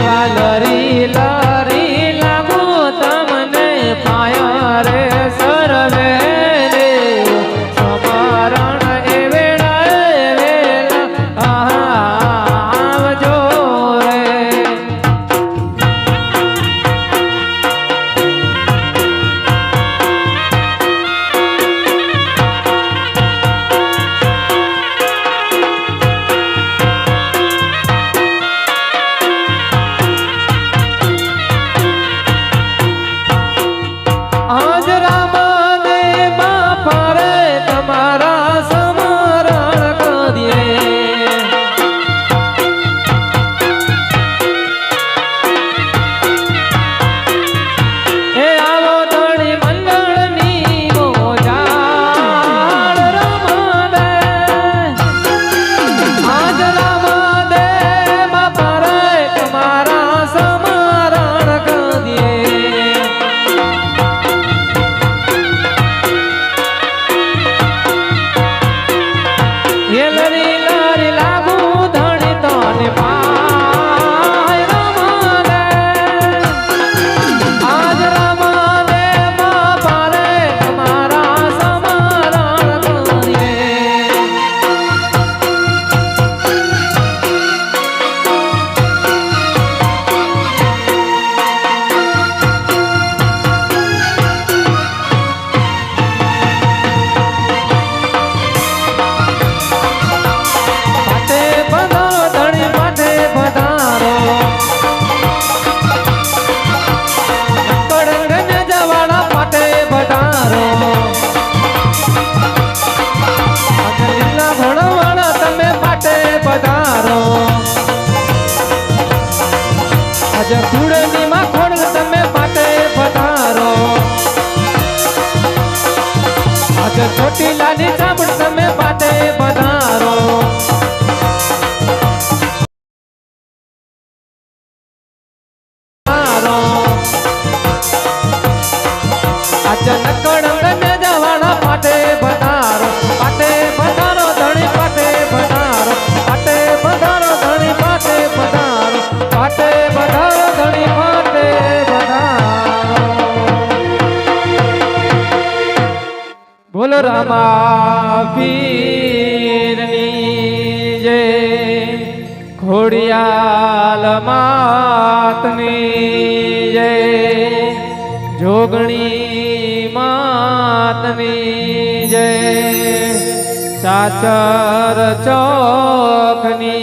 દેવા નરી જસુડનીમાં ખોણ તમે પાટે પધારો. આજ ચોટીલાની બોલો રામા પીરની જય ખોડિયાલ માતની જય જોગણી માતની જય ચાચર ચોખની